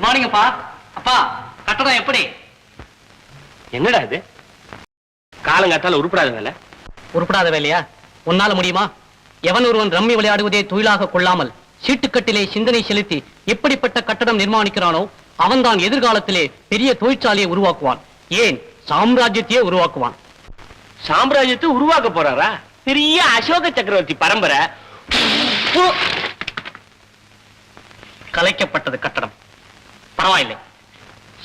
Good morning அப்பா. அப்பா கட்டடம் எப்படி? என்னடா இது? காலங்காத்தால உருப்படாத வேலை. உருப்படாத வேலையா? உன்னால முடியுமா? எவன் ஒருவன் ரம்மி விளையாடுவதே தொழிலாக கொள்ளாமல் சீட்டுக்கட்டிலே சிந்தனை செலுத்தி எப்படிப்பட்ட கட்டடம் நிர்மாணிக்கிறானோ அவன்தான் எதிர்காலத்திலே பெரிய தொழிற்சாலையை உருவாக்குவான். ஏன்? சாம்ராஜ்யத்தையே உருவாக்குவான். சாம்ராஜ்யத்தை உருவாக்க போறாரா? பெரிய அசோக சக்கரவர்த்தி பரம்பரை. கலைக்கப்பட்டது கட்டடம். பரவாயில்லை.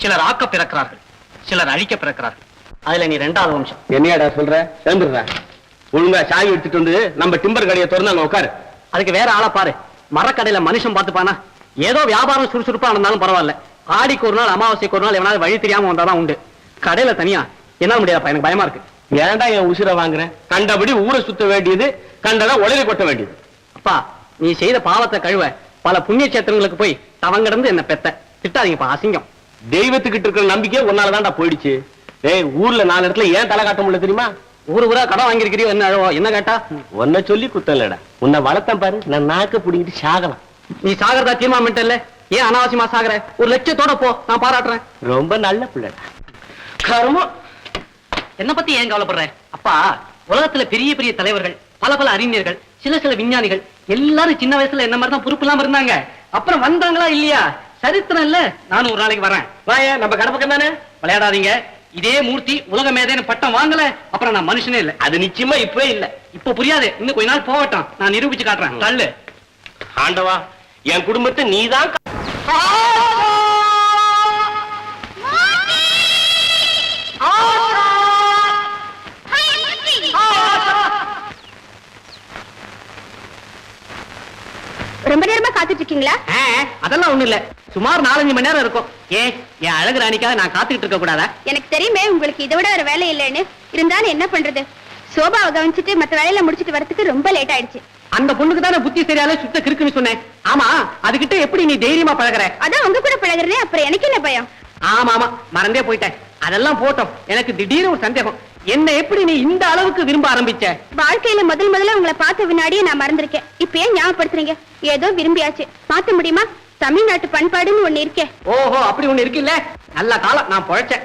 சிலர் ஆக்க பிறக்கிறார்கள் சிலர் அழிக்க பிறக்கிறார்கள். அதுல நீ ரெண்டாவது வம்சம். என்னையாடா சொல்ற? சேர்ந்துடுற ஒழுங்கா சாவி எடுத்துட்டு வந்து நம்ம டிம்பர் கடையை திறந்து அங்க உட்காரு. அதுக்கு வேற ஆளை பாரு. மரக்கடையில மனுஷன் பார்த்துப்பானா? ஏதோ வியாபாரம் சுறுசுறுப்பா இருந்தாலும் பரவாயில்ல. ஆடிக்கு ஒரு நாள் அமாவாசைக்கு ஒரு நாள் எவனாவது வழி தெரியாம வந்தாதான் உண்டு. கடையில தனியா? என்ன முடியாதுப்பா எனக்கு பயமா இருக்கு. ஏன்டா என் உசிரை வாங்குறேன் கண்டபடி ஊரை சுத்த வேண்டியது கண்டதா உலகை கொட்ட வேண்டியது. அப்பா நீ செய்த பாவத்தை கழுவ பல புண்ணிய சேத்திரங்களுக்கு போய் தவங்கிடந்து என்ன பெத்த. திட்டாதீங்கப்பா அசிங்கம். தெய்வத்துக்கிட்ட இருக்கிற நம்பிக்கை உன்னாலதான்டா போயிடுச்சு. ஏய் ஊர்ல நாலு இடத்துல ஏன் தலை காட்ட முடியல தெரியுமா? ஊரு ஊரா கடன் வாங்கியிருக்கிறியோ என்ன அழுவோ என்ன கேட்டா? உன்னை சொல்லி குத்தலடா. உன்னை வளர்த்தேன் பாரு நான் நாக்க புடிங்கிட்டு சாகலாம். நீ சாகிறதா மட்டும் இல்ல ஏன் அனாவசியமா சாகுற? ஒரு லட்சத்தோட போ நான் பாராட்டுறேன். ரொம்ப நல்ல பிள்ளைடா. கருமம் என்ன பத்தி ஏன் கவலைப்படுற? அப்பா உலகத்துல பெரிய பெரிய தலைவர்கள் பல பல அறிஞர்கள் சில சில விஞ்ஞானிகள் எல்லாரும் சின்ன வயசுல என்ன மாதிரி தான் பொறுப்பு இல்லாம இருந்தாங்க. அப்புறம் வந்தாங்களா இல்லையா? சரித்திரம் இல்ல. நானும் ஒரு நாளைக்கு வரேன். வாயா நம்ம கடை பக்கம் தானே? விளையாடாதீங்க. இதே மூர்த்தி உலக மேதைன்னு பட்டம் வாங்கல அப்புறம் நான் மனுஷனே இல்ல. அது நிச்சயமா இப்பவே இல்ல. இப்ப புரியாது. இன்னும் கொஞ்ச நாள் போகட்டும். நான் நிரூபிச்சு காட்டுறேன். தள்ளு. ஆண்டவா என் குடும்பத்தை நீதான் கா- ரொம்ப நேரமா காத்துட்டு இருக்கீங்களா? அதெல்லாம் ஒண்ணு இல்ல. சுமார் நாலஞ்சு மணி நேரம் இருக்கும். ஏன் என் அழகு ராணிக்காக நான் காத்துக்கிட்டு இருக்க கூடாதா? எனக்கு தெரியுமே உங்களுக்கு இதை விட ஒரு வேலை இல்லைன்னு. இருந்தாலும் என்ன பண்றது? சோபாவை கவனிச்சுட்டு மத்த வேலையில முடிச்சிட்டு வரதுக்கு ரொம்ப லேட் ஆயிடுச்சு. அந்த பொண்ணுக்கு தானே புத்தி சரியால சுத்த கிறுக்குன்னு சொன்னேன். ஆமா அதுகிட்ட எப்படி நீ தைரியமா பழகுற? அதான் உங்க கூட பழகுறேன் அப்புறம் எனக்கு என்ன பயம்? ஆமா ஆமா மறந்தே போயிட்டேன். அதெல்லாம் போட்டோம். எனக்கு திடீர்னு ஒரு சந்தேகம். என்ன எப்படி நீ இந்த அளவுக்கு விரும்ப ஆரம்பிச்ச? வாழ்க்கையில முதல் முதல்ல உங்களை பார்த்த வினாடியே நான் மறந்திருக்கேன். இப்ப ஏன் ஞாபகப்படுத்துறீங்க? ஏதோ விரும்பியாச்சு. மாத்த முடியுமா? தமிழ்நாட்டு பண்பாடுன்னு ஒண்ணு இருக்கே. ஓஹோ அப்படி ஒண்ணு இருக்குல்ல? நல்ல காலம் நான் பொழைச்சேன்.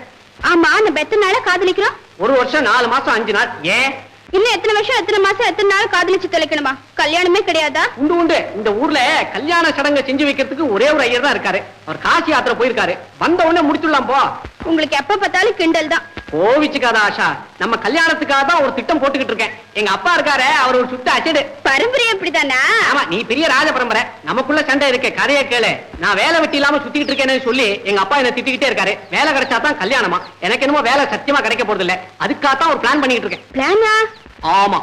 ஆமா நம்ம எத்தனை நாளா காதலிக்கிறோம்? ஒரு வருஷம் நாலு மாசம் அஞ்சு நாள். ஏன்? இன்னும் எத்தனை வருஷம் எத்தனை மாசம் எத்தனை நாள் காதலிச்சு தொலைக்கணுமா? கல்யாணமே கிடையாதா? உண்டு உண்டு. இந்த ஊர்ல கல்யாண சடங்கை செஞ்சு வைக்கிறதுக்கு ஒரே ஒரு ஐயர் தான் இருக்காரு. அவர் காசி யாத்திரை போயிருக்காரு. வந்த உடனே முடிச்சுடலாம் போ. உங்களுக்கு எப்ப பார்த்தாலும் கிண்டல் தான். கோவிச்சுக்காத ஆஷா. நம்ம கல்யாணத்துக்காக தான் ஒரு திட்டம் போட்டுக்கிட்டு இருக்கேன். எங்க அப்பா இருக்காரு அவர் ஒரு சுத்த அச்சடு. பரம்பரை அப்படிதானா ஆமா நீ பெரிய ராஜ பரம்பரை. நமக்குள்ள சண்டை இருக்கு கதையை கேளு. நான் வேலை வெட்டி இல்லாம சுத்திக்கிட்டு இருக்கேன்னு சொல்லி எங்க அப்பா என்ன திட்டிக்கிட்டே இருக்காரு. வேலை கிடைச்சா தான் கல்யாணமா? எனக்கு என்னமோ வேலை சத்தியமா கிடைக்க போறது இல்ல. அதுக்காக தான் ஒரு பிளான் பண்ணிட்டு இருக்கேன். பிளானா ஆமா.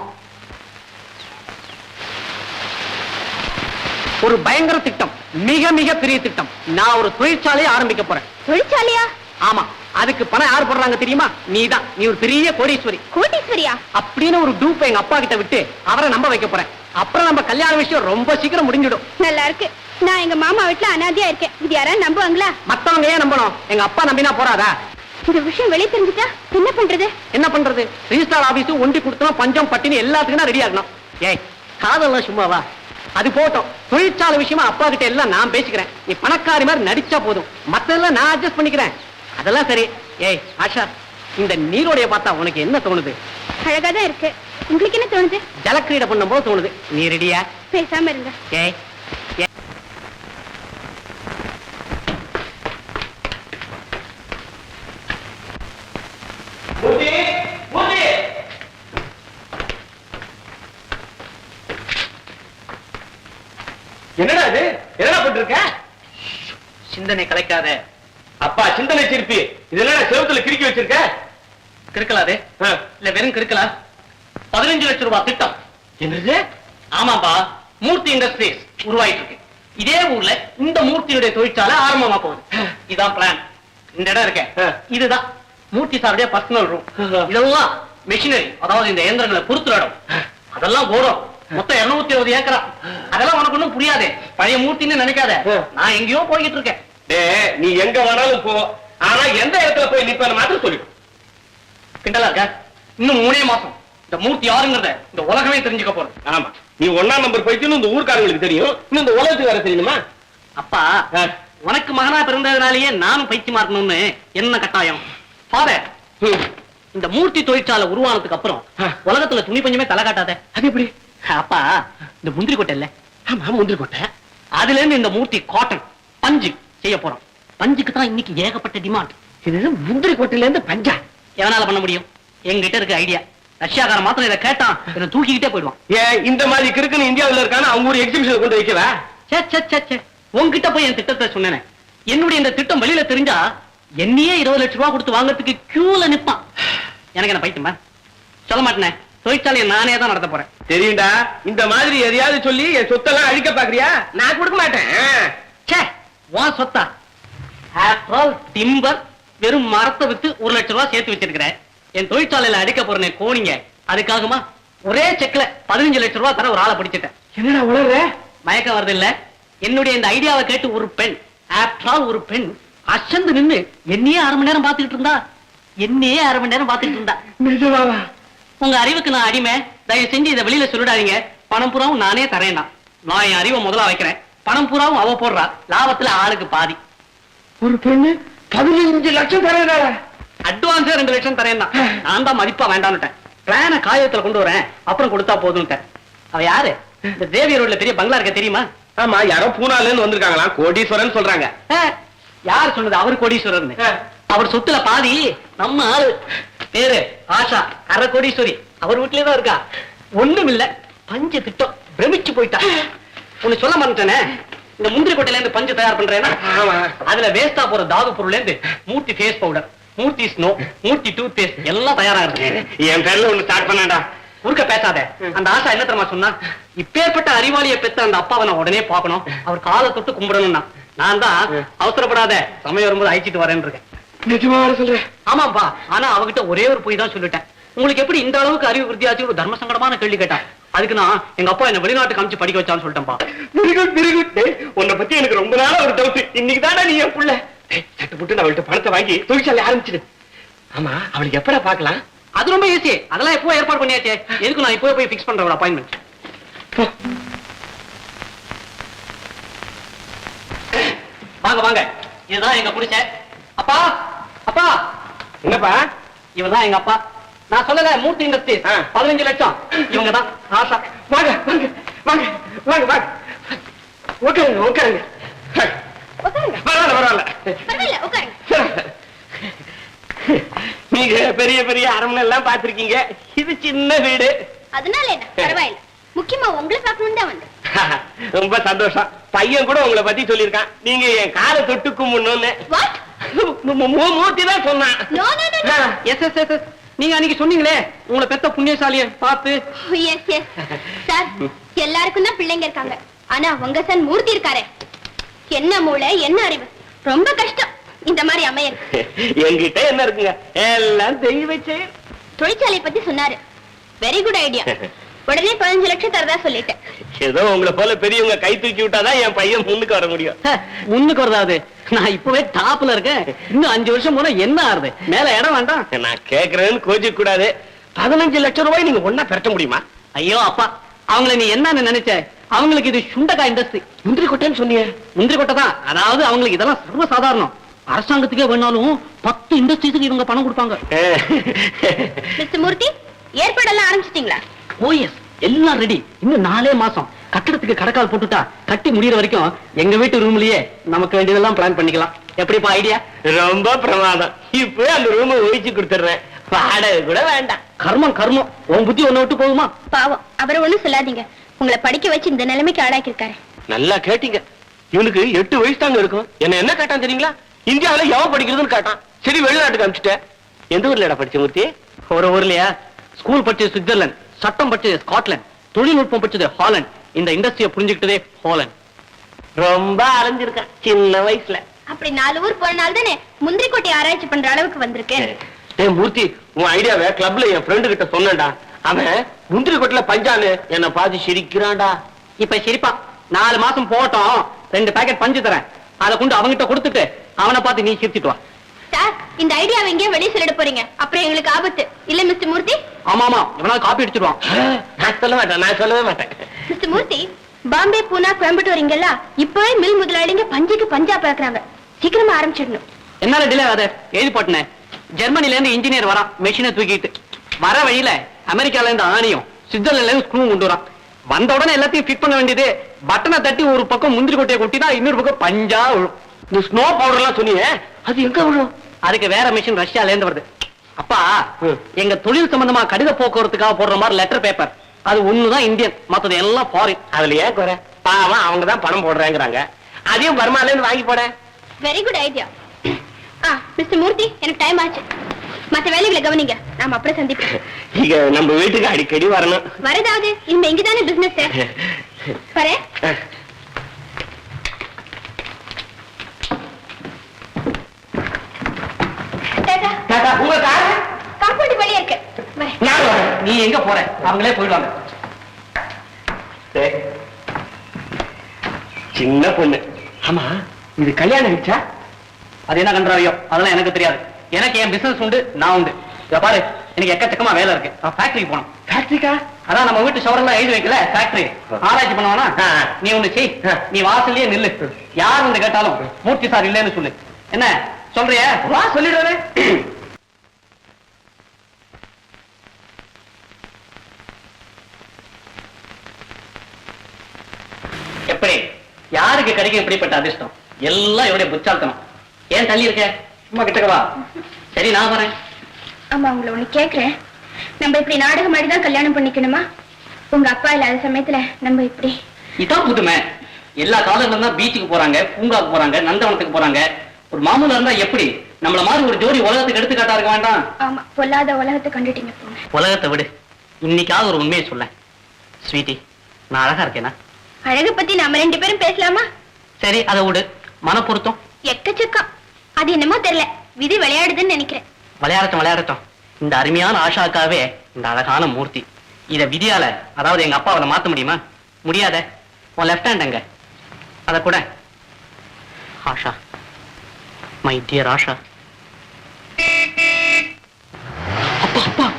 ஒரு பயங்கர திட்டம். மிக மிக பெரிய திட்டம். நான் ஒரு தொழிற்சாலையை ஆரம்பிக்க போறேன். தொழிற்சாலையா? ஆமா அதுக்கு பணம் யார் போடுறாங்க தெரியுமா? நீதான். நீ ஒரு பெரிய கோடீஸ்வரி. கோட்டீஸ்வரியா அப்படின்னு ஒரு டூப் எங்க அப்பா கிட்ட விட்டு அவரை நம்ப வைக்க போறேன். அப்புறம் நம்ம கல்யாண விஷயம் ரொம்ப சீக்கிரம் முடிஞ்சிடும். நல்லா இருக்கு. நான் எங்க மாமா வீட்டுல அனாதையா இருக்கேன். இது யாராவது நம்புவாங்களா? மத்தவங்க ஏன் நம்பணும்? எங்க அப்பா நம்பினா போறாதா? இந்த விஷயம் வெளியே தெரிஞ்சுட்டா என்ன பண்றது? என்ன பண்றது? ரிஜிஸ்டார் ஆபீஸ் ஒண்டி கொடுத்தோம் பஞ்சம் பட்டினி எல்லாத்துக்கும் ரெடி ஆகணும். ஏய் காதல்லாம் சும்மாவா? அது போட்டோம். தொழிற்சாலை விஷயமா அப்பா கிட்ட எல்லாம் நான் பேசிக்கிறேன். நீ பணக்காரி மாதிரி நடிச்சா போதும். மத்ததெல்லாம் நான் அட்ஜஸ்ட் பண்ணிக்கிறேன். அதெல்லாம் சரி. ஏய் ஆஷா இந்த நீரோடைய பார்த்தா உனக்கு என்ன தோணுது? அழகா தான் இருக்கு. உங்களுக்கு என்ன தோணுது? ஜலக்கிரீடை பண்ணும்போது தோணுது. நீ ரெடியா பேசாம இருங்க. ஏய் ஏய். என்னடா இது என்னடா பண்ணிருக்க சிந்தனை கலைக்காத அப்பா சிந்தனை சிற்பி இதெல்லாம் கிறுக்கி வச்சிருக்க? கிறுக்கலாது. ஆ. இல்ல வெறும் கிறுக்கலா? பதினஞ்சு லட்சம் ரூபாய் திட்டம். என்னது? ஆமாப்பா மூர்த்தி இண்டஸ்ட்ரீஸ் உருவாயிட்டு இருக்கு இதே ஊர்ல இந்த மூர்த்தியுடைய தொழிற்சாலை ஆரம்பமா போகுது. இதான் பிளான் இந்த இடம் இருக்க. இதுதான். மூர்த்தி சாருடைய பர்சனல் ரூம். இதெல்லாம் மெஷினரி அதாவது இந்த இயந்திரங்களை பொறுத்துற இடம். அதெல்லாம் போடும் மொத்தம் இருநூத்தி இருபது ஏக்கரா. அதெல்லாம் உனக்கு ஒண்ணும் புரியாதே. பழைய மூர்த்தின்னு நினைக்காத. நான் எங்கேயோ போய்கிட்டு இருக்கேன். நீ எங்க வேணாலும் போ. ஆனா எந்த இடத்துல போய் நிப்பேன்னு மாத்திரம் சொல்லு கிண்டலா இருக்க? இன்னும் மூணே மாசம். இந்த மூர்த்தி யாருங்கிறத இந்த உலகமே தெரிஞ்சுக்க போறது ஆமா. நீ ஒண்ணாம் நம்பர் போயிட்டு இந்த ஊர்க்காரங்களுக்கு தெரியும். இன்னும் இந்த உலகத்துக்கு வேற தெரியுமா? அப்பா. உனக்கு மகனா பிறந்ததுனாலயே நானும் பைத்தியமா இருக்கணும்னு என்ன கட்டாயம்? ஃபாதர் இந்த மூர்த்தி தொழிற்சாலை உருவானதுக்கு அப்புறம் உலகத்துல துணி பஞ்சமே தலை காட்டாத. அது எப்படி? அப்பா இந்த முந்திரி கொட்டை இல்ல? ஆமா முந்திரி கொட்டை. அதுல இருந்து இந்த மூர்த்தி காட்டன் பஞ்சு செய்ய போறோம். பஞ்சுக்கு தான் இன்னைக்கு ஏகப்பட்ட டிமாண்ட் இது முந்திரி கொட்டையில இருந்து பஞ்சா? எவனால பண்ண முடியும்? எங்கிட்ட இருக்க ஐடியா ரஷ்யாக்காரன் மாத்திரம் இதை கேட்டான் என்ன தூக்கிக்கிட்டே போயிடுவான். ஏன் இந்த மாதிரி கிறுக்குன்னு இந்தியாவுல இருக்கான? அவங்க ஒரு எக்ஸிபிஷன் கொண்டு வைக்கவா? சே சே சே சே உன்கிட்ட போய் என் திட்டத்தை சொன்னேனே. என்னுடைய இந்த திட்டம் வெளியில தெரிஞ்சா என்னையே இருபது லட்சம் ரூபாய் கொடுத்து வாங்குறதுக்கு கியூல நிப்பான். எனக்கு என்ன பைத்தியமா? சொல்ல மாட்டேனே. தொழிற்சாலையை நானே தான் நடத்த போறேன். தெரியும்டா. இந்த மாதிரி எதையாவது சொல்லி என் சொத்தெல்லாம் அழிக்க பாக்குறியா? நான் கொடுக்க மாட்டேன். ச்சே உன் சொத்தா? ஆஃப்டர் ஆல் டிம்பர் வெறும் மரத்தை வித்து ஒரு லட்சம் ரூபாய் சேர்த்து வச்சிருக்கிறேன். என் தொழிற்சாலையில அடிக்க போறேனே கோணிங்க. அதுக்காகமா ஒரே செக்ல பதினஞ்சு லட்சம் ரூபாய் தர ஒரு ஆளை பிடிச்சிட்டேன். என்னடா உளற மயக்கம் வருது இல்ல என்னுடைய இந்த ஐடியாவை கேட்டு ஒரு பெண் ஆஃப்டர் ஆல் ஒரு பெண் அசந்து நின்னு என்னையே அரை மணி நேரம் பாத்துக்கிட்டு இருந்தா. என்னையே அரை மணி நேரம் பாத்துக்கிட்டு இருந்தா. நிஜமாவா உங்க அறிவுக்கு நான் அடிமை. தயவு செஞ்சு இதை வெளியில சொல்லிடாதீங்க பணம் பூராவும் நானே தரேன் நான் என் அறிவை முதல்ல வைக்கிறேன். பணம் பூராவும் அவ போடுறா. லாபத்துல ஆளுக்கு பாதி. ஒரு பெண்ணு பதினஞ்சு லட்சம் தரேன் அட்வான்ஸே ரெண்டு லட்சம் தரேன் நான் தான் மதிப்பா வேண்டான்னுட்டேன். பிளான காகிதத்துல கொண்டு வரேன். அப்புறம் கொடுத்தா போதும்ட்டேன் அவ யாரு? இந்த தேவி ரோட்ல பெரிய பங்களா இருக்க தெரியுமா? ஆமா யாரோ பூனால இருந்து வந்திருக்காங்களா? கோடீஸ்வரன் சொல்றாங்க. யார் சொன்னது? அவர் கோடீஸ்வரர்னு. ஆ. அவர் சொத்துல பாதி நம்ம ஆளு. பேரு ஆஷா அரை கோடீஸ்வரி. அவர் வீட்லயே தான் இருக்கா? ஒண்ணும் இல்ல பஞ்சு திட்டம். பிரமிச்சு போயிட்டா. ஒண்ணு சொல்ல மறந்துட்டேனே. இந்த முந்திரி கொட்டையில இருந்து பஞ்சு தயார் பண்றேன்னா. அதுல வேஸ்டா போற தாது பொருள்ல இருந்து Murthy face powder Murthy snow Murthy toothpaste எல்லாம் தயாரா இருக்கு என் பேர்ல ஒண்ணு ஸ்டார்ட் பண்ணாடா குறுக்க பேசாத. அந்த ஆசா என்ன தெரியுமா சொன்னா? இப்பேற்பட்ட அறிவாளியை பெத்த அந்த அப்பாவை நான் உடனே பார்க்கணும். அவர் காலை தொட்டு கும்பிடணும்னா. நான் தான் அவசரப்படாத. சமயம் வரும்போது அழைச்சிட்டு வரேன்னு இருக்கேன் நிஜமா சொல்றேன் ஆமாப்பா ஆனா அவகிட்ட ஒரே ஒரு பொய் தான் சொல்லிட்டேன். உங்களுக்கு எப்படி இந்த அளவுக்கு அறிவு விருத்தியாச்சு? ஒரு தர்ம சங்கடமான கேள்வி கேட்டா. அதுக்கு நான் எங்க அப்பா என்ன வெளிநாட்டுக்கு அனுப்பிச்சு படிக்க வச்சான்னு சொல்லிட்டேன்ப்பா வெரி குட் வெரி குட் உன்னை பத்தி எனக்கு ரொம்ப நாளா ஒரு டவுட் இன்னைக்கு தானே நீ என் புள்ள. சட்டு புட்டு நான் அவள்கிட்ட பணத்தை வாங்கி தொழிற்சாலை ஆரம்பிச்சிடு. ஆமா அவளுக்கு எப்படா பார்க்கலாம்? அது ரொம்ப ஈஸி அதெல்லாம் எப்போ ஏற்பாடு பண்ணியாச்சே? எதுக்கு நான் இப்போ போய் ஃபிக்ஸ் பண்றேன் அப்பாயின்மெண்ட் வாங்க வாங்க. இதுதான் எங்க குடிசை. அப்பா அப்பா. என்னப்பா? இவன் தான் எங்க அப்பா. நான் சொல்லல மூர்த்தி இண்டஸ்ட்ரீஸ். பதினஞ்சு லட்சம். இவங்க தான் ஆஷா. வாங்க வாங்க வாங்க வாங்க வாங்க. உட்காருங்க உட்காருங்க. பரவாயில்ல பரவாயில்ல. நீங்க பெரிய பெரிய அரண்மனை எல்லாம் பாத்திருக்கீங்க இது சின்ன வீடு. அதனால என்ன? பரவாயில்ல. முக்கியமா உங்களை பார்க்கணும் தான் வந்தேன். ரொம்ப சந்தோஷம். பையன் கூட உங்களை பத்தி சொல்லியிருக்கான். நீங்க என் காலை தொட்டு கும்பிடணும்னு வாட் மூ- மூ- மூர்த்தி தான் சொன்னான். No no no yes yes yes நீங்க அன்னைக்கு சொன்னீங்களே உங்களை பெத்த புண்ணியசாலிய பார்த்து எஸ் எஸ் சார் எல்லாருக்கும் தான் பிள்ளைங்க இருக்காங்க. ஆனா உங்க சன் மூர்த்தி இருக்காரே. என்ன மூளை என்ன அறிவு? ரொம்ப கஷ்டம். இந்த மாதிரி அமையறது என்கிட்ட என்ன இருக்குங்க? எல்லாம் தெய்வ செயல் தொழிற்சாலை பத்தி சொன்னாரு. வெரி குட் ஐடியா உடனே பதினஞ்சு லட்சம் தரதா சொல்லிட்டேன். ஏதோ உங்களை போல பெரியவங்க கை தூக்கி விட்டாதான் என் பையன் முன்னுக்கு வர முடியும். முன்னுக்கு வருதாவது நான் இப்பவே டாப்ல இருக்கேன். இன்னும் அஞ்சு வருஷம் போனா என்ன ஆறுது? மேல இடம் வேண்டாம். நான் கேக்குறேன்னு கோச்சிக்க கூடாது பதினஞ்சு லட்சம் ரூபாய் நீங்க ஒன்னா பெற்ற முடியுமா? ஐயோ அப்பா. அவங்கள நீ என்னன்னு நினைச்ச? அவங்களுக்கு இது சுண்டக்காய் இண்டஸ்ட்ரி முந்திரி கொட்டைன்னு சொன்னீங்க முந்திரி கொட்டை தான். அதாவது அவங்களுக்கு இதெல்லாம் சர்வ சாதாரணம் அரசாங்கத்துக்கே வேணாலும் பத்து இண்டஸ்ட்ரீஸுக்கு இவங்க பணம் கொடுப்பாங்க. மிஸ்டர் மூர்த்தி ஏற்பாடெல்லாம் ஆரம்பிச்சிட்டீங்களா? ஓஎஸ் எல்லாம் ரெடி இன்னும் நாலே மாசம். கட்டடத்துக்கு கடக்கால் போட்டுட்டா கட்டி முடியற வரைக்கும் எங்க வீட்டு ரூம்லயே நமக்கு வேண்டியதெல்லாம் பிளான் பண்ணிக்கலாம். எப்படிப்பா ஐடியா ரொம்ப பிரமாதம். இப்பவே அந்த ரூமை ஒழிச்சு கொடுத்துடுறேன். வாடகை கூட வேண்டாம். கர்மம் கர்மம். உன் புத்தி ஒண்ணு விட்டு போகுமா? பாவம். அவரை ஒண்ணும் சொல்லாதீங்க. உங்களை படிக்க வச்சு இந்த நிலைமைக்கு ஆளாக்கியிருக்காரு. நல்லா கேட்டீங்க. இவனுக்கு எட்டு வயசு தாங்க இருக்கும். என்ன என்ன கேட்டான் தெரியுங்களா? இந்தியாவுல எவன் படிக்கிறதுன்னு கேட்டான். சரி வெளிநாட்டுக்கு அனுப்பிச்சிட்டேன். எந்த ஊர்ல இடம் படிச்ச மூர்த்தி? ஒரு ஊர்லயா? ஸ்கூல் படிச்சது சுவிட்சர்லாந்து சட்டம் படிச்சது ஸ்காட்லாந்து தொழில்நுட்பம் படிச்சது ஹாலண்ட். இந்த இண்டஸ்ட்ரியை புரிஞ்சுக்கிட்டதே ஹாலண்ட். ரொம்ப அலைஞ்சிருக்கான் சின்ன வயசுல. அப்படி நாலு ஊர் போனால தானே முந்திரி கொட்டை ஆராய்ச்சி பண்ற அளவுக்கு வந்திருக்கேன். ஏய் மூர்த்தி உன் ஐடியாவை கிளப்ல என் ஃப்ரெண்டு கிட்ட சொன்னேன்டா. அவன் முந்திரி கொட்டில பஞ்சானு என்ன பார்த்து சிரிக்கிறான்டா. இப்ப சிரிப்பா. நாலு மாசம் போட்டோம். ரெண்டு பாக்கெட் பஞ்சு தரேன். அதை கொண்டு அவங்கிட்ட கொடுத்துட்டு அவனை பார்த்து நீ சிரிச்சிட்டு வா. சார் இந்த ஐடியாவை எங்கேயோ வெளியே சொல்லிட போறீங்க. அப்புறம் எங்களுக்கு ஆபத்து. இல்ல மிஸ்டர் மூர்த்தி? ஆமா ஆமா இவனால காப்பி அடிச்சிருவான். நான் சொல்ல மாட்டேன் நான் சொல்லவே மாட்டேன். மிஸ்டர் மூர்த்தி பாம்பே பூனா கோயம்புத்தூர் இங்கெல்லாம் இப்பவே மில் முதலாளிங்க பஞ்சுக்கு பஞ்சா பறக்குறாங்க. சீக்கிரமா ஆரம்பிச்சிடணும். என்னால டிலே ஆகாத? எழுதி போட்டேன் ஜெர்மனில இருந்து இன்ஜினியர் வரான் மெஷினை தூக்கிட்டு வர வழியில அமெரிக்கால இருந்து ஆணியும் சுவிட்சர்லாந்துல இருந்து ஸ்க்ரூ கொண்டு வரான். வந்த உடனே எல்லாத்தையும் ஃபிட் பண்ண வேண்டியது பட்டனை தட்டி ஒரு பக்கம் முந்திரி கொட்டையை கொட்டினா இன்னொரு பக்கம் பஞ்சா விழும். இந்த ஸ்னோ பவுடர் எல்லாம் சொன்னீங்க? அது எங்க விழும் அதுக்கு வேற மிஷின் ரஷ்யால இருந்து வருது. அப்பா. எங்க தொழில் சம்பந்தமா கடித போக்குவரத்துக்காக போடுற மாதிரி லெட்டர் பேப்பர் அது ஒண்ணுதான் இந்தியன் மத்தது எல்லாம் ஃபாரின் அதுல ஏன் குறை? பாவம் அவங்க தான் பணம் போடுறேங்கிறாங்க. அதையும் வருமால இருந்து வாங்கி போட. வெரி குட் ஐடியா ஆ மிஸ்டர் மூர்த்தி எனக்கு டைம் ஆச்சு. மத்த வேலைகளை கவனிங்க. நாம அப்புறம் சந்திப்போம். இங்க நம்ம வீட்டுக்கு அடிக்கடி வரணும். வரதாவது இனிமே இங்கதானே பிசினஸ் வரேன். உங்க காரு காம்பவுண்ட் வெளியே இருக்கு. வரேன் நான் வரேன். நீ எங்க போற? அவங்களே போயிடுவாங்க. சின்ன பொண்ணு. ஆமா இது கல்யாணம் ஆயிடுச்சா? அது என்ன கண்டாவியோ அதெல்லாம் எனக்கு தெரியாது. எனக்கு என் பிசினஸ் உண்டு நான் உண்டு. இத பாரு எனக்கு எக்கச்சக்கமா வேலை இருக்கு. நான் ஃபேக்டரிக்கு போகணும். ஃபேக்டரிக்கா அதான் நம்ம வீட்டு ஷவரெல்லாம் எழுதி வைக்கல ஃபேக்டரி ஆராய்ச்சி பண்ணுவானா. நீ ஒண்ணு செய். நீ வாசல்லயே நில்லு. யார் வந்து கேட்டாலும் மூர்த்தி சார் இல்லைன்னு சொல்லு. என்ன? சொல்றிய? வா சொல்லிடுறே எப்படி? யாருக்கு கிடைக்கும் இப்படிப்பட்ட அதிர்ஷ்டம்? எல்லாம் இவருடைய புச்சால்தனம் ஏன் தள்ளி இருக்க? சும்மா கிட்டக்கவா சரி நான் வரேன். ஆமா உங்களை ஒண்ணு கேக்குறேன். நம்ம இப்படி நாடகம் மாதிரி தான் கல்யாணம் பண்ணிக்கணுமா? உங்க அப்பா இல்லாத சமயத்துல நம்ம இப்படி. இதான் புதுமை. எல்லா காலங்களும் தான் பீச்சுக்கு போறாங்க பூங்காக்கு போறாங்க நந்தவனத்துக்கு போறாங்க. ஒரு மாமூலா இருந்தா எப்படி? நம்மள மாதிரி ஒரு ஜோடி உலகத்துக்கு எடுத்துக்காட்டா இருக்க வேண்டாம். ஆமா பொல்லாத உலகத்தை கண்டுட்டீங்க போங்க. உலகத்தை விடு. இன்னைக்காவது ஒரு உண்மையை சொல்ல ஸ்வீட்டி நான் அழகா இருக்கேனா? அழகு பத்தி நாம ரெண்டு பேரும் பேசலாமா? சரி அதை விடு. மனப்பொருத்தம். எக்கச்சக்கம். அது என்னமோ தெரியல. விதி விளையாடுதுன்னு நினைக்கிறேன். விளையாடட்டும் விளையாடட்டும். இந்த அருமையான ஆஷாக்காவே இந்த அழகான மூர்த்தி. இத விதியால அதாவது எங்க அப்பா அவளை மாத்த முடியுமா? முடியாத. உன் லெஃப்ட் ஹேண்ட் அங்க. அத கூட. ஆஷா. My dear Asha. அப்பா அப்பா.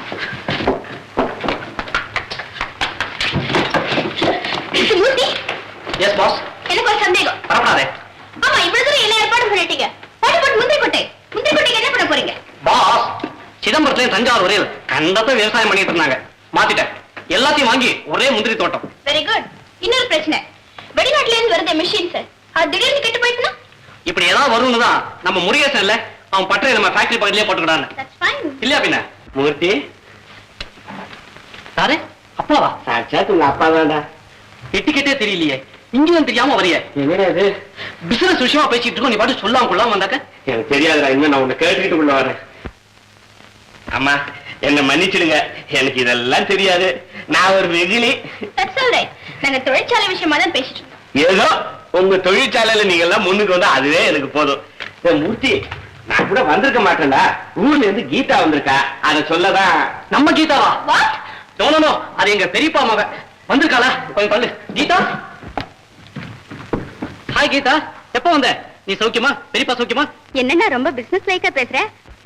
மூர்த்தி! எஸ் பாஸ் எனக்கு ஒரு சந்தேகம். பரவாதே ஆமா இவ்வளவு தூரம் எல்லா ஏற்பாடும் பண்ணிட்டீங்க போட்டு போட்டு முந்திரி கொட்டை முந்திரி கொட்டைக்கு என்ன பண்ண போறீங்க? பாஸ் சிதம்பரத்துலயும் தஞ்சாவூர் வரையில் கண்டத்தை விவசாயம் பண்ணிட்டு இருந்தாங்க. மாத்திட்டேன். எல்லாத்தையும் வாங்கி ஒரே முந்திரி தோட்டம். வெரி குட் இன்னொரு பிரச்சனை. வெளிநாட்டுல இருந்து வருது மிஷின்ஸ் அது திடீர்னு கெட்டு போயிட்டுனா இப்படி ஏதாவது வரும்னு தான் நம்ம முருகேசன் இல்ல அவன் பட்டறை நம்ம ஃபேக்டரி பக்கத்துலயே போட்டுக்கிறான்னு தட்ஸ் ஃபைன் இல்லையா பின்ன? மூர்த்தி. சாரு அப்பாவா? சாட்சாத் உங்க அப்பா தான்டா. எட்டிக்கிட்டே தெரியலையே. இங்கேயும் தெரியாம வரிய என்னடா இது? பிசினஸ் விஷயமா பேசிட்டு இருக்கோம். நீ பாட்டு சொல்லாம கொள்ளாம வந்தாக்க. எனக்கு தெரியாதுடா. இன்னும் நான் உன்னை கேட்டுக்கிட்டு உள்ள வரேன். அம்மா என்ன மன்னிச்சிடுங்க. எனக்கு இதெல்லாம் தெரியாது. நான் ஒரு வெகுளி. நாங்க தொழிற்சாலை விஷயமா தான் பேசிட்டு ஏதோ உங்க தொழிற்சாலையில நீங்க எல்லாம் முன்னுக்கு வந்தா அதுவே எனக்கு போதும். மூர்த்தி நான் கூட வந்திருக்க மாட்டேன்டா. ஊர்ல இருந்து கீதா வந்திருக்கா. அத சொல்லதான் நம்ம கீதாவா? அது எங்க பெரியப்பா மக வந்திருக்காளா? கொஞ்சம் கீதா? ஹாய் கீதா. எப்போ வந்த? நீ சௌக்கியமா? பெரியப்பா சௌக்கியமா? என்னன்னா ரொம்ப பிசினஸ் லைக்கா பேசுற?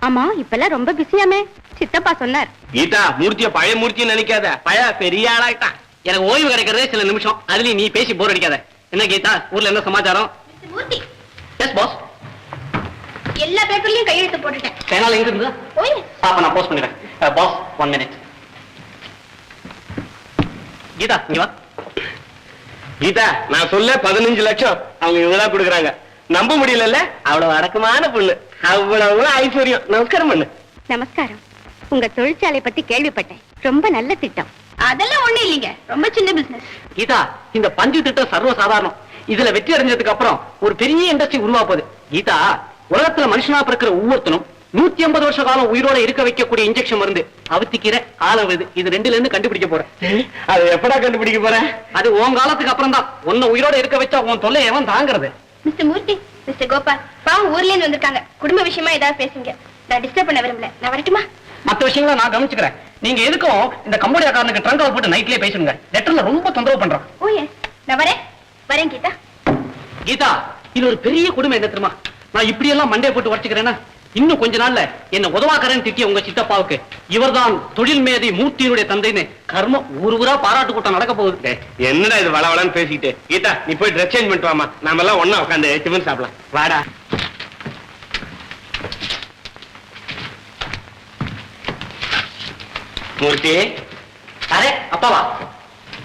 ஆமா இப்பெல்லாம் ரொம்ப பிஸியாமே சித்தப்பா சொன்னார். கீதா மூர்த்திய பழைய மூர்த்தியை நினைக்காத. பழைய பெரிய ஆளாயிட்டான் எனக்கு ஓய்வு கிடைக்கிறதே சில நிமிஷம். அதுலயும் நீ பேசி போர் அடிக்காத. என்ன கீதா ஊர்ல என்ன சமாச்சாரம்? மூர்த்தி. எஸ் பாஸ் எல்லா பேப்பர்லயும் கையெழுத்து போட்டுட்டேன். பேனால் எங்க இருந்ததா ஓய் அப்ப நான் போஸ்ட் பண்ணிடுறேன். பாஸ் ஒன் மினிட் கீதா இங்க வா. கீதா நான் சொல்ல பதினஞ்சு லட்சம். அவங்க இவங்களா கொடுக்குறாங்க. நம்ப முடியலல்ல? அவ்வளவு அடக்கமான பொண்ணு அவ்வளவு ஐஸ்வர்யம். நமஸ்காரம் பண்ணு. நமஸ்காரம். உங்க தொழிற்சாலை பத்தி கேள்விப்பட்டேன். ரொம்ப நல்ல திட்டம். அதெல்லாம் ஒண்ணு இல்லைங்க. ரொம்ப சின்ன பிசினஸ் கீதா இந்த பஞ்சு திட்டம் சர்வ சாதாரணம் இதுல வெற்றி அடைஞ்சதுக்கு அப்புறம் ஒரு பெரிய இண்டஸ்ட்ரி உருவா போகுது. கீதா உலகத்துல மனுஷனா பிறக்கிற ஒவ்வொருத்தனும் நூத்தி ஐம்பது வருஷ காலம் உயிரோட இருக்க வைக்கக்கூடிய இன்ஜெக்ஷன் மருந்து. அவுத்திக்கிற ஆளவுது இது ரெண்டுல இருந்து கண்டுபிடிக்க போறேன். அதை எப்படா கண்டுபிடிக்க போறேன் அது உன் காலத்துக்கு அப்புறம் தான் உன்னை உயிரோட இருக்க வச்சா உன் தொல்லை எவன் தாங்கிறது? மிஸ்டர் மூர்த்தி மிஸ்டர் கோபால் பாவம் ஊர்ல இருந்து வந்திருக்காங்க. குடும்ப விஷயமா ஏதாவது பேசுங்க. நான் டிஸ்டர்ப் பண்ண விரும்பல. நான் வரட்டுமா? மத்த விஷயங்களை நான் கவனிச்சுக்கிறேன். நீங்க எதுக்கும் இந்த கம்போடியாக்காரனுக்கு ட்ரங்காவை போட்டு நைட்லயே பேசுங்க. லெட்டர்ல ரொம்ப தொந்தரவு பண்றான். ஓ எஸ் நான் வரேன். வரேன் கீதா. கீதா இது ஒரு பெரிய கொடுமை என்ன தெரியுமா? நான் இப்படி எல்லாம் மண்டைய போட்டு உடச்சுக்கிறேன்னா இன்னும் கொஞ்ச நாள்ல என்ன உதவாக்கறேன்னு திட்டிய உங்க சித்தப்பாவுக்கு. இவர்தான் தொழில் மேதை மூர்த்தியினுடைய தந்தைன்னு கர்மம் ஊர் ஊரா பாராட்டு கூட்டம் நடக்க போகுது. என்னடா இது வளவளன்னு பேசிக்கிட்டு? கீதா நீ போய் ட்ரெஸ் சேஞ்ச் பண்ணிட்டு வாமா நாம எல்லாம் ஒண்ணா உட்காந்து டிஃபன் சாப்பிடலாம். வாடா. மூர்த்தி. அரே அப்பாவா?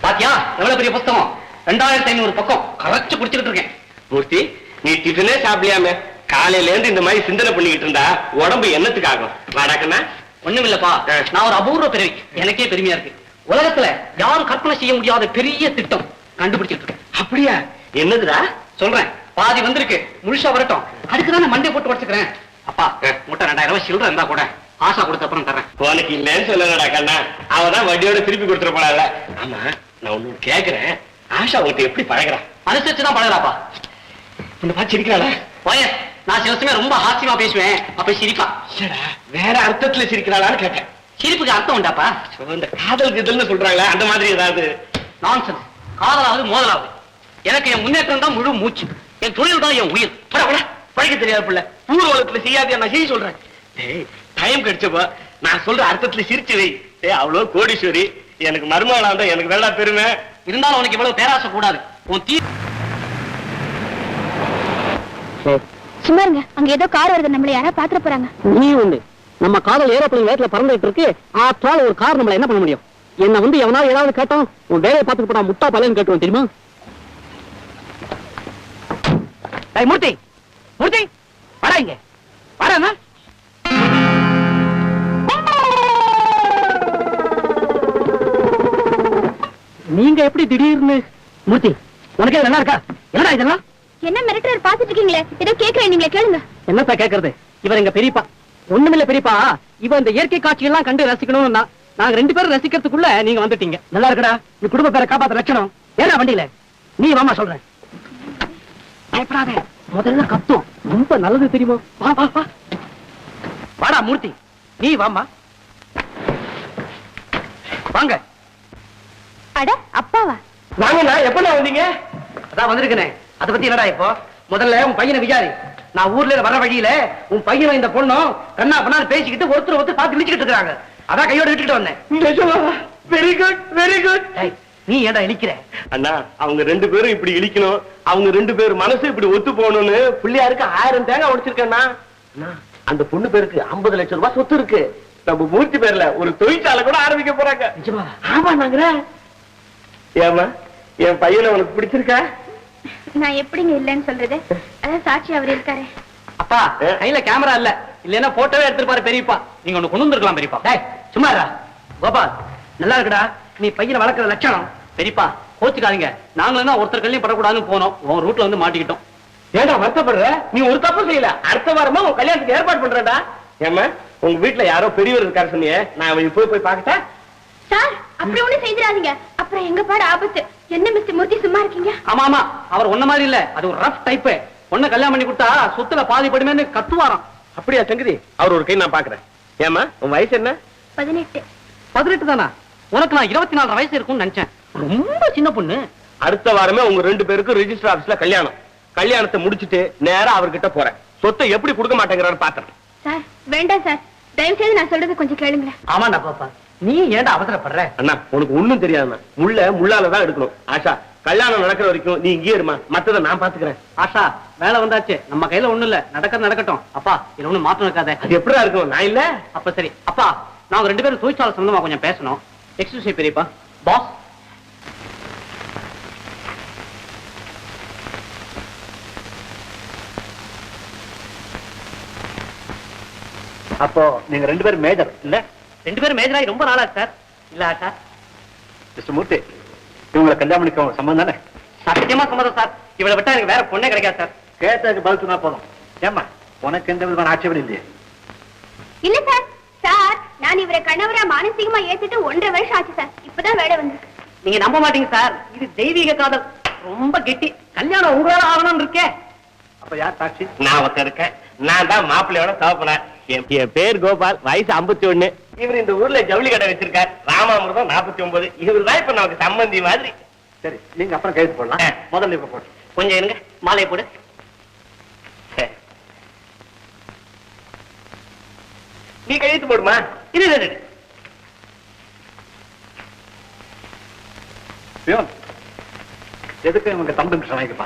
பாத்தியா? எவ்வளவு பெரிய புத்தகம் ரெண்டாயிரத்தி ஐநூறு பக்கம் கரைச்சு குடிச்சுக்கிட்டு இருக்கேன். மூர்த்தி நீ டிஃபனே சாப்பிடலையாமே? காலையில இருந்து இந்த மாதிரி சிந்தனை பண்ணிக்கிட்டு இருந்தா உடம்பு என்னத்துக்கு ஆகும்? வாடாக்கண்ணா ஒண்ணுமில்லப்பா. ஆ. நான் ஒரு அபூர்வ பிறவி. எனக்கே பெருமையா இருக்கு. உலகத்துல யாரும் கற்பனை செய்ய முடியாத பெரிய திட்டம் கண்டுபிடிச்சிட்டு இருக்கேன். அப்படியா? என்னதுடா? சொல்றேன். பாதி வந்திருக்கு. முழுசா வரட்டும். அதுக்கு தானே மண்டை போட்டு உடச்சுக்கிறேன். அப்பா. முட்டை ரெண்டாயிரம் ரூபாய் சில்லறை இருந்தா கூட ஆசா கொடுத்த அப்புறம் தர்றேன். உனக்கு இல்லைன்னு சொல்லலடா கண்ணா அவதான் வட்டியோட திருப்பி கொடுத்துட போறாள் ஆமா நான் ஒண்ணு கேக்குறேன். ஆஷா உன்கிட்ட எப்படி பழகுறா? அனுசரிச்சு தான் பழகுறாப்பா. உன்னை பார்த்து சிரிக்கிறாளா? வயஸ் நான் சில சமயம் ரொம்ப ஹாஸ்யமா பேசுவேன் அப்ப சிரிப்பா. இல்லடா வேற அர்த்தத்துல சிரிக்கிறாளான்னு கேட்டேன். சிரிப்புக்கு அர்த்தம் உண்டாப்பா? இந்த காதல் இதுன்னு சொல்றாங்களே அந்த மாதிரி ஏதாவது? நான்சென்ஸ் காதலாவது மோதலாவது. எனக்கு என் முன்னேற்றம் தான் முழு மூச்சு. என் தொழில் தான் என் உயிர். போடா, போடா, தெரியாத பிள்ளை. ஊர் உலகத்துல செய்யாதே நான் செய்ய சொல்றேன். டேய் டைம் கிடைச்சப்போ நான் சொல்ற அர்த்தத்துல சிரிச்சு வை. டேய் அவ்வளோ கோடீஸ்வரி. எனக்கு மருமகளா இருந்தா எனக்கு வேடா பெருமை. இருந்தாலும் உனக்கு இவ்வளவு பேராசை கூடாது. உன் தீ சும்மா இருங்க. அங்க ஏதோ கார் வருது. நம்மள யாரா பாத்துற போறாங்க. நீ உண்டு. நம்ம காதல் ஏரோப்ளேன் வேகத்துல பறந்துட்டு இருக்கு. ஆற்றால் ஒரு கார் நம்மள என்ன பண்ண முடியும்? என்ன வந்து எவனால ஏதாவது கேட்டோம் உன் வேலையை பார்த்துட்டு போனா முட்டா பலன்னு கேட்டுவோம் தெரியுமா? மூர்த்தி! மூர்த்தி! வாடா இங்க. நீங்க எப்படி திடீர்னு மூர்த்தி உனக்கு நல்லா இருக்கா? என்னடா இதெல்லாம்? என்ன மிரட்டர் பாத்துட்டு இருக்கீங்களே? ஏதோ கேக்குறேன் நீங்களே கேளுங்க. என்னப்பா கேக்குறது? இவர் எங்க பெரியப்பா ஒண்ணுமில்ல பெரியப்பா இவ இந்த இயற்கை காட்சியெல்லாம் கண்டு ரசிக்கணும்னா நாங்க ரெண்டு பேரும் ரசிக்கிறதுக்குள்ள நீங்க வந்துட்டீங்க. நல்லா இருக்கடா. நீ குடும்ப பேரை காப்பாத்த லட்சணம். ஏறா வண்டியில. நீ வாமா சொல்றேன். பயப்படாத. முதல்ல கத்தும். ரொம்ப நல்லது தெரியுமா? வா வா வா. வாடா மூர்த்தி. நீ வாமா வாங்க. அட அப்பாவா? வாங்கண்ணா எப்பண்ணா வந்தீங்க? அதான் வந்திருக்கனே. அத பத்தி என்னடா இப்போ? முதல்ல உன் பையனை விசாரி. நான் ஊர்ல வர வழியில உன் பையனும் இந்த பொண்ணும் கண்ணா பண்ணா பேசிக்கிட்டு ஒருத்தர் ஒருத்தர் பார்த்து இழிச்சுக்கிட்டு இருக்காங்க அதான் கையோட விட்டுட்டு வந்தேன். வெரி குட் வெரி குட் நீ ஏன்டா இழிக்கிற? அண்ணா அவங்க ரெண்டு பேரும் இப்படி இழிக்கணும். அவங்க ரெண்டு பேர் மனசு இப்படி ஒத்து போகணும்னு பிள்ளையாருக்கு ஆயிரம் தேங்காய் உடைச்சிருக்கேன்னா அண்ணா அந்த பொண்ணு பேருக்கு 50 லட்சம் ரூபாய் சொத்து இருக்கு. நம்ம மூர்த்தி பேர்ல ஒரு தொழிற்சாலை கூட ஆரம்பிக்க போறாங்க. நிஜமா? ஆமா நாங்கிறேன் ஏமா என் பையனை உனக்கு பிடிச்சிருக்கா? நான் எப்படிங்க இல்லைன்னு சொல்றது? அதான் சாட்சி அவர் இருக்காரு. அப்பா? கையில கேமரா இல்ல. இல்லன்னா போட்டோவே எடுத்துருப்பாரு பெரியப்பா. நீங்க ஒண்ணு கொண்டு வந்திருக்கலாம் பெரியப்பா. டேய். கோபால் நல்லா இருக்குடா. நீ பையனை வளர்க்குற லட்சணம். பெரியப்பா கோச்சுக்காதீங்க. நாங்களும் ஒருத்தர் கல்லையும் படக்கூடாதுன்னு போனோம். உன் ரூட்ல வந்து மாட்டிக்கிட்டோம். ஏடா வருத்தப்படுற? நீ ஒரு தப்பு செய்யல. அடுத்த வாரமா உன் கல்யாணத்துக்கு ஏற்பாடு பண்றடா ஏமா உங்க வீட்டுல யாரோ பெரியவர் இருக்காரு சொன்னியே. நான் அவன் போய் போய் பாக்கட்டா சார் அப்படி ஒண்ணு செய்திடாதீங்க. அப்புறம் எங்க பாடு ஆபத்து? என்ன மிஸ்டர் மூர்த்தி சும்மா இருக்கீங்க? ஆமா ஆமா. அவர் ஒன்ன மாதிரி இல்ல. அது ஒரு ரஃப் டைப் பொண்ணை கல்யாணம் பண்ணி கொடுத்தா சொத்துல பாதி படுமேன்னு கத்துவாராம். அப்படியா சங்கதி? அவர் ஒரு கை நான் பாக்குறேன் ஏமா உன் வயசு என்ன? பதினெட்டு. பதினெட்டு தானா? உனக்கு நான் இருபத்தி நாலு வயசு இருக்கும்னு நினைச்சேன். ரொம்ப சின்ன பொண்ணு. அடுத்த வாரமே உங்க ரெண்டு பேருக்கும் ரெஜிஸ்டர் ஆபீஸ்ல கல்யாணம். கல்யாணத்தை முடிச்சிட்டு நேரா அவர்கிட்ட போறேன். சொத்தை எப்படி கொடுக்க மாட்டேங்கிறாரு பாத்துறேன். சார் வேண்டாம் சார். தயவு செய்து நான் சொல்றது கொஞ்சம் கேளுங்களேன். ஆமாண்டா பாப்பா. நீ ஏன்டா அவசரப்படுற? அண்ணா உனக்கு ஒண்ணும் தெரியாதுண்ணா. முள்ள முள்ளால தான் எடுக்கணும். ஆஷா கல்யாணம் நடக்கிற வரைக்கும் நீ இங்கே இருமா. மத்ததை நான் பாத்துக்கிறேன். ஆஷா வேலை வந்தாச்சு. நம்ம கையில ஒண்ணும் இல்ல. நடக்க நடக்கட்டும். அப்பா இதுல ஒண்ணும் மாற்றம் இருக்காதே. அது எப்படிடா இருக்கும் நான் இல்ல? அப்ப சரி. அப்பா நாங்க ரெண்டு பேரும் தொழிற்சாலை சம்பந்தமா கொஞ்சம் பேசணும். எக்ஸ்கியூஸ் பெரியப்பா. பாஸ் அப்போ நீங்க ரெண்டு பேரும் மேஜர் இல்ல? ரெண்டு பேரும் மேஜராகி ரொம்ப நாளா சார். இல்ல ஆஷா மிஸ்டர் மூர்த்தி இவங்களை கல்யாணம் பண்ணிக்க சம்பந்தம் தானே? சத்தியமா சம்மதம் சார். இவளை விட்டா எனக்கு வேற பொண்ணே கிடைக்காது சார். கேட்டதுக்கு பதில் சொன்னா போதும். ஏமா உனக்கு எந்த விதமான ஆட்சேபம் இல்லையே? இல்ல சார். சார் நான் இவரை கணவரா மானசீகமா ஏத்துட்டு ஒன்றரை வருஷம் ஆச்சு சார். இப்பதான் வேலை வந்திருக்கு நீங்க நம்ப மாட்டீங்க சார். இது தெய்வீக காதல். ரொம்ப கெட்டி. கல்யாணம் உங்களால ஆகணும்னு இருக்கே. அப்ப யார் சாட்சி? நான் ஒருத்தன் இருக்கேன். நான் தான் மாப்பிள்ளையோட தவப்பினேன் என் பேர் கோபால் வயசு 51 ஒண்ணு இவர் இந்த ஊர்ல ஜவுளி கடை வச்சிருக்கார். ராமாமிர்தம் 49 ஒன்பது இவர் தான் இப்ப நமக்கு சம்பந்தி மாதிரி. சரி நீங்க அப்புறம் கைது போடலாம். முதல்ல இப்ப போட்டு. கொஞ்சம் இருங்க. மாலையை போடு. நீ கையெழுத்து போடுமா. பியோன் எதுக்கு இவங்க தம்பி சமைக்கப்பா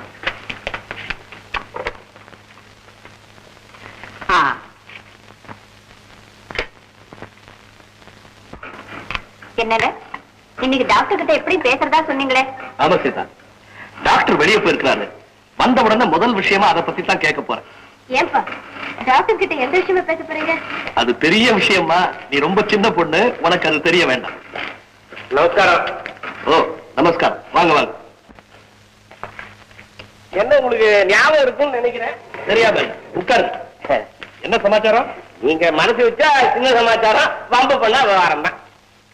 என்னங்க இன்னைக்கு டாக்டர் கிட்ட எப்படி பேசுறதா சொன்னீங்களே? ஆமா சீதா. டாக்டர் வெளியே போயிருக்கிறாரு. வந்த உடனே முதல் விஷயமா அதை பத்தி தான் கேட்க போறேன். ஏன்பா? டாக்டர் கிட்ட எந்த விஷயமா பேச போறீங்க? அது பெரிய விஷயமா நீ ரொம்ப சின்ன பொண்ணு உனக்கு அது தெரிய வேண்டாம். நமஸ்காரம். ஓ நமஸ்காரம். வாங்க வாங்க. என்ன உங்களுக்கு ஞாபகம் இருக்கும்னு நினைக்கிறேன்? தெரியாம உட்காரு. என்ன சமாச்சாரம்? நீங்க மனசு வச்சா சின்ன சமாச்சாரம் வம்பு பண்ணா விவகாரம் தான்.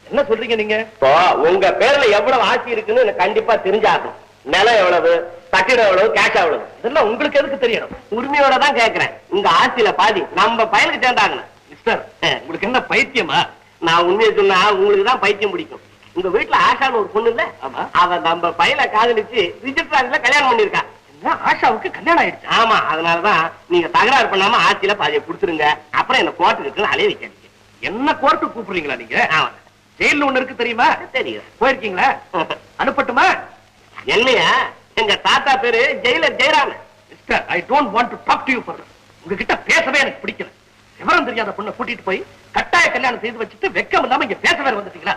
என்ன சொல்றீங்க நீங்க? இப்போ உங்க பேர்ல எவ்வளவு ஆட்சி இருக்குன்னு கண்டிப்பா தெரிஞ்சாகணும் நிலம் எவ்வளவு கட்டிடம் எவ்வளவு கேஷ் எவ்வளவு? இதெல்லாம் உங்களுக்கு எதுக்கு தெரியணும் உரிமையோட தான் கேக்குறேன். உங்க ஆட்சியில பாதி. நம்ம பயலுக்கு சேர்ந்தாகணும் மிஸ்டர் உங்களுக்கு என்ன பைத்தியமா? நான் உண்மையை சொன்னா உங்களுக்கு தான் பைத்தியம் பிடிக்கும். உங்க வீட்டுல ஆஷான்னு ஒரு பொண்ணு இல்ல. அவ நம்ம பையல காதலிச்சு ரிஜிஸ்ட்ரார்ல கல்யாணம் பண்ணிருக்கா என்ன, ஆஷாவுக்கு கல்யாணம் ஆயிடுச்சு? ஆமா அதனாலதான் நீங்க தகராறு பண்ணாம ஆட்சியில பாதியை கொடுத்துருங்க அப்புறம் என்ன கோர்ட்டுக்கு அலைய வைக்காதீங்க. என்ன கோர்ட்டு கூப்பிடுறீங்களா நீங்க? ஆமா. ஜெயில ஒண்ணு இருக்கு தெரியுமா? தெரியும். போயிருக்கீங்களா? அனுப்பட்டுமா? என்னையா? எங்க தாத்தா பேரு jailer Jayarama mister I don't want to talk to you further உங்ககிட்ட பேசவே எனக்கு பிடிக்கல. விவரம் தெரியாத பொண்ணை கூட்டிட்டு போய் கட்டாய கல்யாணம் செய்து வச்சுட்டு வெக்கம் இல்லாம இங்க பேச வேற வந்துட்டீங்களா?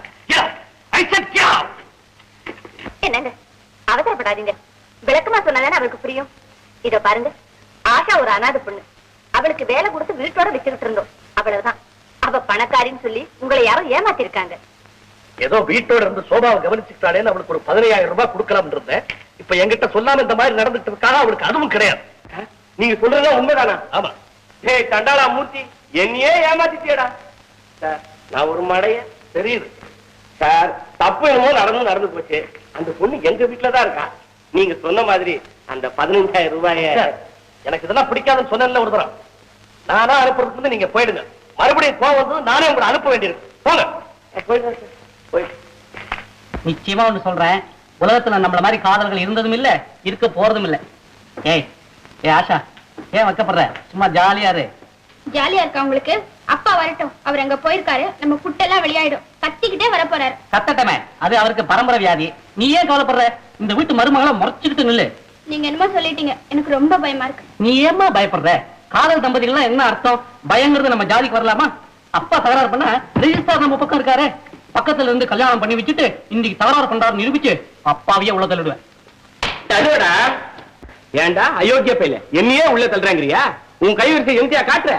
ஐ செட் என்னங்க? அவசரப்படாதீங்க. விளக்கமா சொன்னாதானே அவளுக்கு புரியும்? இத பாருங்க. ஆஷா ஒரு அனாதை பொண்ணு. அவளுக்கு வேலை கொடுத்து வீட்டோட வச்சுக்கிட்டு இருந்தோம். அவ்வளவுதான். அவ பணக்காரின்னு சொல்லி உங்களை யாரோ ஏமாத்திருக்காங்க. ஏதோ வீட்டோட இருந்து சோபாவை கவனிச்சுட்டாலேன்னு அவளுக்கு ஒரு பதினையாயிரம் ரூபாய் கொடுக்கலாம் இருந்தேன். இப்ப என்கிட்ட சொல்லாம இந்த மாதிரி நடந்துட்டு இருக்காக அவளுக்கு அதுவும் கிடையாது. நீங்க சொல்றதா உண்மைதானா? ஆமா. ஏய் கண்டாளா மூர்த்தி என்னையே ஏமாத்திட்டியடா. சார் நான் ஒரு மடைய. தெரியுது. சார் தப்பு என்னமோ நடந்து நடந்து போச்சு. அந்த பொண்ணு எங்க வீட்டுல தான் இருக்கா? நீங்க சொன்ன மாதிரி அந்த பதினஞ்சாயிரம் ரூபாய எனக்கு இதெல்லாம் பிடிக்காதுன்னு சொன்னேன்ல ஒரு தரம். நானா அனுப்புறதுக்கு நீங்க போயிடுங்க. மறுபடியும் கோவம் வந்து நானே உங்களை அனுப்ப வேண்டியிருக்கு. போங்க. போயிட்டு சார். நிச்சயமா ஒண்ணு சொல்றேன். உலகத்துல நம்மள மாதிரி காதல்கள் இருந்ததும் இல்ல இருக்க போறதும் இல்ல. ஏய் ஏ ஆஷா ஏன் வைக்கப்படுற? சும்மா ஜாலியா இரு. ஜாலியா இருக்கா உங்களுக்கு? அப்பா வரட்டும். அவர் அங்க போயிருக்காரு. நம்ம புட்டெல்லாம் வெளியாயிடும். கத்திக்கிட்டே வர போறாரு கத்தட்டமே. அது அவருக்கு பரம்பரை வியாதி. நீ ஏன் கவலைப்படுற? இந்த வீட்டு மருமகளை முறைச்சுக்கிட்டு நில்லு. நீங்க என்னமோ சொல்லிட்டீங்க. எனக்கு ரொம்ப பயமா இருக்கு. நீ ஏம்மா பயப்படுற? காதல் தம்பதிகள்லாம் என்ன அர்த்தம்? பயங்கிறது நம்ம ஜாதிக்கு வரலாமா? அப்பா தகராறு பண்ண ரெஜிஸ்டார் நம்ம பக்கம் இருக்காரு. பக்கத்துல இருந்து கல்யாணம் பண்ணி வச்சுட்டு இன்னைக்கு தகராறு பண்றாரு நிரூபிச்சு அப்பாவையே உள்ள தள்ளிடுவேன். ஏன்டா அயோக்கிய பையல என்னையே உள்ள தள்ளுறாங்கறியா? உன் கைவரிசை எங்கயா காட்டுற?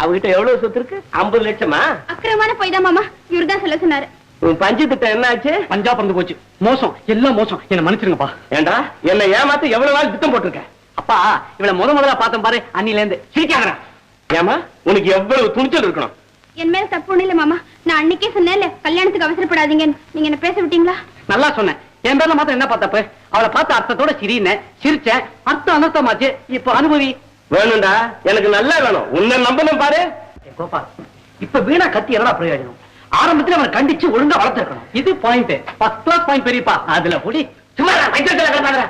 அவகிட்ட எவ்வளவு சொத்து இருக்கு? ஐம்பது லட்சமா? அக்கிரமான போய் தான் மாமா. இவர்தான் சொல்ல சொன்னாரு. உன் பஞ்சு திட்டம் என்ன ஆச்சு பஞ்சா பறந்து போச்சு. மோசம். எல்லாம் மோசம். என்ன மன்னிச்சிருங்கப்பா. ஏண்டா என்ன ஏமாத்த எவ்வளவு நாள் திட்டம் போட்டிருக்க? அப்பா இவள முத முதல்ல பார்த்தேன் பாரு அன்னில இருந்து சிரிக்காதடா. ஏமா உனக்கு எவ்வளவு துணிச்சல் இருக்கணும்? என் மேல தப்பு ஒண்ணு இல்ல மாமா. நான் அன்னைக்கே சொன்னேன்ல கல்யாணத்துக்கு அவசரப்படாதீங்கன்னு. நீங்க என்ன பேச விட்டீங்களா? நல்லா சொன்னேன். என் பேர்ல மாத்திரம் என்ன பார்த்தப்ப அவளை பார்த்த அர்த்தத்தோட சிரினேன். சிரிச்சேன். அர்த்தம் அனர்த்தமாச்சு. இப்ப அனுபவி. வேணும்டா. எனக்கு நல்லா வேணும். உன்னை நம்பணும் பாரு. ஏ கோபால் இப்ப வீணா கத்தி என்னடா பிரயோஜனம்? ஆரம்பத்துல அவனை கண்டிச்சு ஒழுங்கா வளர்த்திருக்கணும் இது பாயிண்ட் ஃபர்ஸ்ட் கிளாஸ் பாயிண்ட் பெரியப்பா. அதுல புடி. சும்மா.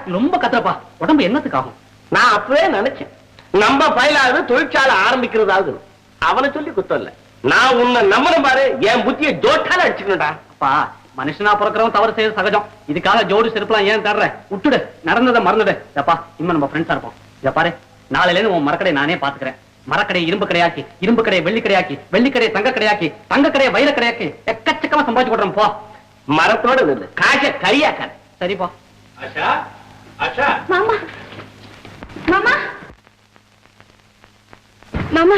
ரொம்ப கத்துறப்பா. உடம்பு என்னத்துக்கு ஆகும் நான் அப்பவே நினைச்சேன். நம்ம பயிலாவது தொழிற்சாலை ஆரம்பிக்கிறதாவது. அவனை சொல்லி குத்தம் இல்ல. நான் உன்னை நம்பணும் பாரு. என் புத்தியை ஜோட்டால அடிச்சுக்கணும்டா. அப்பா மனுஷனா பிறக்கிறவன் தவறு செய்யறது சகஜம். இதுக்காக ஜோடி செருப்புலாம் ஏன் தர்ற? விட்டுடு. நடந்ததை மறந்துடு. அப்பா இனிமே நம்ம ஃப்ரெண்ட்ஸா இருப்போம். இத பாரு. நாளையில இருந்து உன் மரக்கடை நானே பாத்துக்கிறேன் மரக்கடை இரும்பு கடையாக்கி இரும்பு கடை வெள்ளி கடையாக்கி வெள்ளி கடை தங்க கடையாக்கி தங்க கடையை வைர கடையாக்கி எக்கச்சக்கமா சம்பாதிச்சு கொடுறேன் போ. மரத்தோட நில்லு. காச கரியாக்காத சரிப்பா. ஆஷா ஆஷா. மாமா. மாமா. மாமா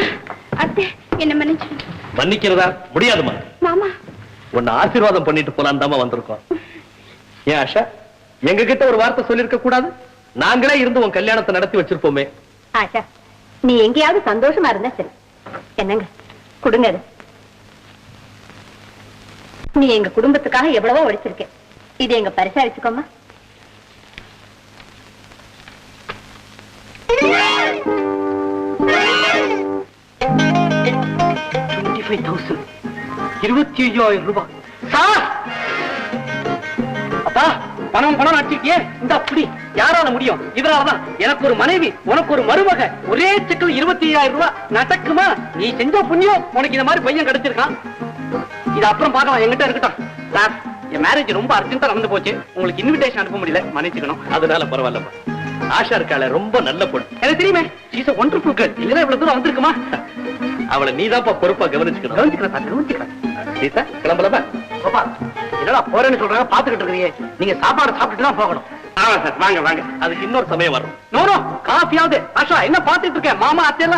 அத்தை என்ன மன்னிச்சிடுங்க மன்னிக்கிறதா? முடியாதுமா மாமா. உன்னை ஆசீர்வாதம் பண்ணிட்டு போலாம் தாமா வந்திருக்கோம். ஏன் ஆஷா எங்க கிட்ட ஒரு வார்த்தை சொல்லிருக்க கூடாது? நாங்களே இருந்து உன் கல்யாணத்தை நடத்தி வச்சிருப்போமே. ஆஷா நீ எங்கேயாவது சந்தோஷமா இருந்தா சரி. என்னங்க? கொடுங்க நீ எங்க குடும்பத்துக்காக எவ்வளவோ உழைச்சிருக்க இது எங்க பரிசா வச்சுக்கோமா ஃபைவ் தௌசண்ட் இருபத்தி ஐயாயிரம் ரூபாய் சார் அப்பா பணம் பணம் அடிச்சிருக்கியே? இந்த அப்படி யாரால முடியும்? இவராலதான். எனக்கு ஒரு மனைவி உனக்கு ஒரு மருமக. ஒரே செக்கில் இருபத்தி ஐயாயிரம் ரூபாய் நடக்குமா? நீ செஞ்ச புண்ணியம் உனக்கு இந்த மாதிரி பையன் கிடைச்சிருக்கான். இது அப்புறம் பார்க்கலாம். என்கிட்ட இருக்கட்டும். சார் என் மேரேஜ் ரொம்ப அர்ஜென்ட்டா நடந்து போச்சு. உங்களுக்கு இன்விடேஷன் அனுப்ப முடியல. மன்னிச்சுக்கணும். அதனால பரவாயில்லப்பா. ஆஷா இருக்காள ரொம்ப நல்ல பொண்ணு. எனக்கு தெரியுமே. Is girl. இல்லைன்னா இவ்வளவு தூரம் வந்திருக்குமா? அவளை நீதான்ப்பா பொறுப்பா கவனிச்சுக்கணும். கவனிச்சுக்கிறேன் கவனிச்சுக்கிறேன் சீதா கிளம்பலாமா கோபால் என்னடா போறேன்னு சொல்றாங்க பாத்துக்கிட்டு இருக்கீங்க நீங்க சாப்பாடு சாப்பிட்டுட்டு தான் போகணும். ஆமா சார் வாங்க வாங்க. அதுக்கு இன்னொரு சமயம் வரும். நோ நோ காஃபியாவது ஆஷா என்ன பாத்துட்டு இருக்க மாமா அத்தை